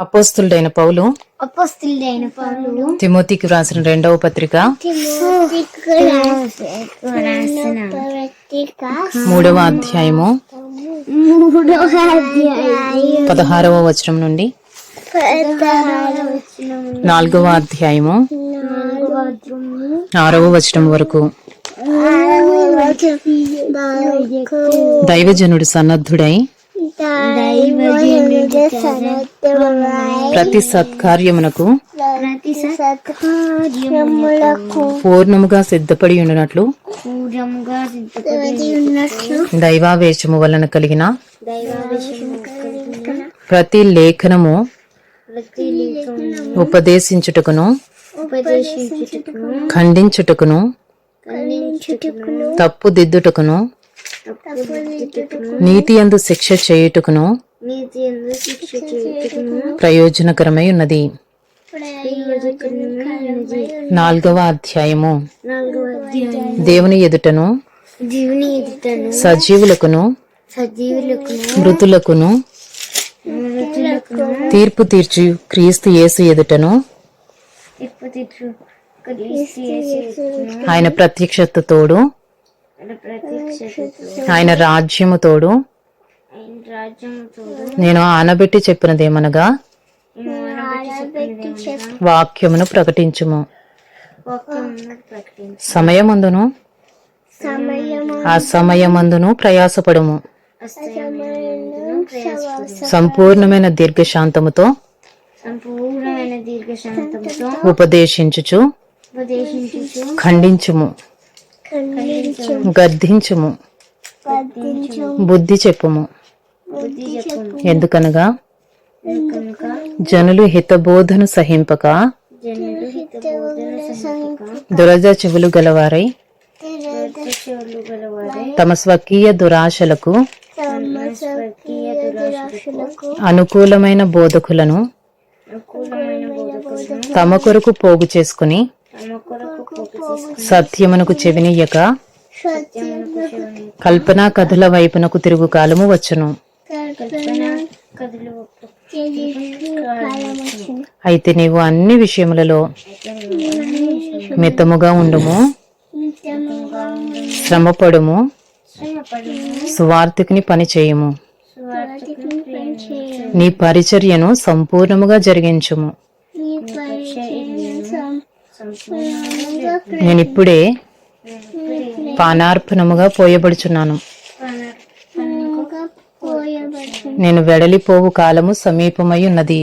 అపోస్తులుడైన పౌలు అపోస్తులైన పౌలు తిమోతికి వ్రాసిన రెండవ పత్రిక రాసిన మూడవ అధ్యాయము పదహారవ వచనం నుండి నాలుగవ అధ్యాయము ఆరవ వచనం వరకు. దైవజనుడు సన్నద్ధుడై ప్రతి సత్కార్యమునకు పూర్ణముగా సిద్ధపడి ఉండినట్లు దైవావేశము వలన కలిగిన ప్రతి లేఖనము ఉపదేశించుటకును ఉపదేశించుటకును ఖండించుటకును తప్పుదిద్దుటకును నీతి అందు శిక్ష చేయుటకును నీతి ఎందు శిక్ష చేయుటకును ప్రయోజనకరమై ఉన్నది నాలుగవ అధ్యాయము. దేవుని ఎదుటను సజీవులకును మృతులకును తీర్పు తీర్చు క్రీస్తు యేసు ఎదుటను ఆయన ప్రత్యక్షత తోడు ఆయన రాజ్యము తోడు. నేను ఆనబెట్టి చెప్పినదేమనగా వాక్యమును ప్రకటించుము. సమయమందును సమయము ఆ సమయమందును ప్రయాసపడుము. సంపూర్ణమైన దీర్ఘశాంతముతో ఉపదేశించుచు ఖండించుము. ఖండించు గద్దించుము. గద్దించు బుద్ధి చెప్పుము. ఎందుకనగా? జనులు హితబోధను సహింపక దురజ చెవులు గలవారై తమ స్వకీయ దురాశలకు అనుకూలమైన బోధకులను తమ కొరకు పోగు చేసుకుని తమ కొరకు పోగు చేసుకుని సత్యమునకు చెవినియ్యక కల్పనా కథల వైపునకు తిరుగు కాలము వచ్చును అయితే నీవు అన్ని విషయములలో మితముగా ఉండుము శ్రమపడుము శ్రమపడును. పని చేయుము నీ పరిచర్యను సంపూర్ణముగా జరిగించుము నీ పరిచర్యను సం- సంపూర్ణంగా నేనిప్పుడే పానార్పణముగా పోయబడుచున్నాను. నేను వెడలిపోవు కాలము సమీపమై ఉన్నది.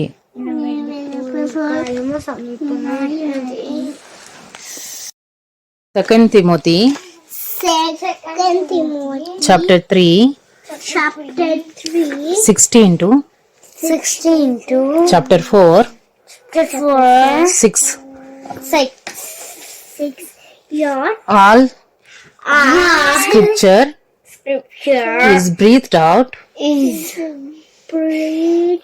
Second Timothy chapter three chapter 3 sixteen to 16 to chapter four 4 six six your all all scripture scripture is breathed out is breathed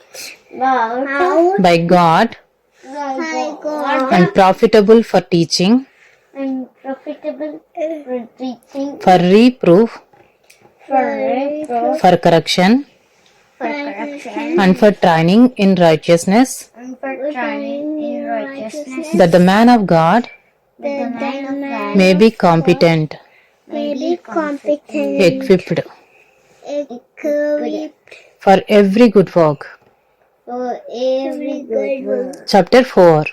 out by God, by God. And profitable for teaching and profitable for teaching. for reproof for, reproof, correction for correction. and for training in righteousness and for training in righteousness. that the man of God the dynamite may be competent, may be competent, equipped, equipped for every good work. For every good work. Chapter 4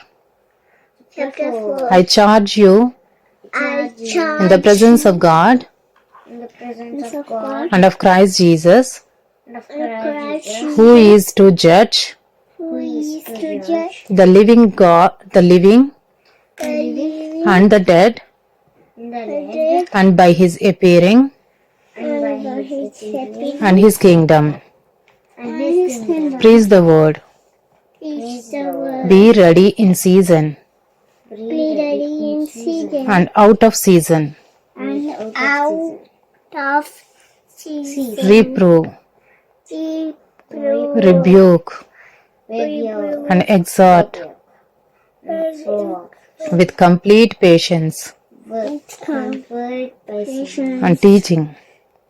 Chapter 4 I charge you I charge in the presence of God, In the presence of God and of Christ Jesus, of Christ Jesus. who is to judge, who is to judge? the living God, the living, the living and the dead, and by his appearing, and his kingdom. Praise the word. Be ready in season. And out of season. Reprove. Rebuke. And exhort with complete patience. With comfort, patience, and teaching.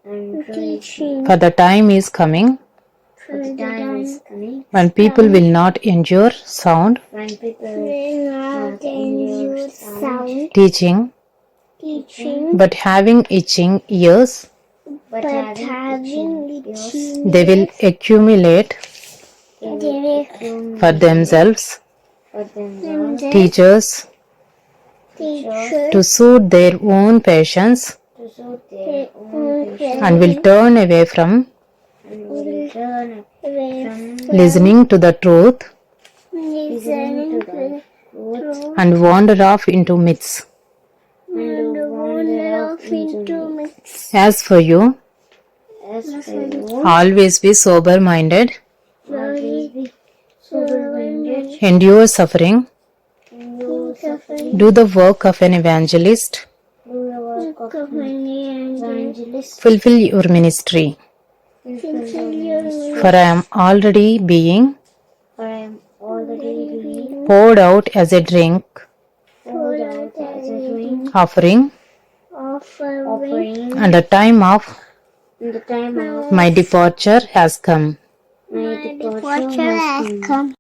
and preaching. For the time is coming. For the time is coming. When people will not endure sound. When people will not endure sound. teaching, teaching, but having itching ears, but having itching they will accumulate for themselves. for themselves. Teachers teachers to suit their own passions to suit their own passion and will turn away from and will turn away from listening to the truth listening to the truth and wander off into myths. and wander off into myths. As for you, As for you, always be sober minded, always be sober-minded, endure suffering, endure suffering, do the work of an evangelist. Fulfill your ministry. For I am already being poured out as a drink offering and the time of my departure has come. My departure has come.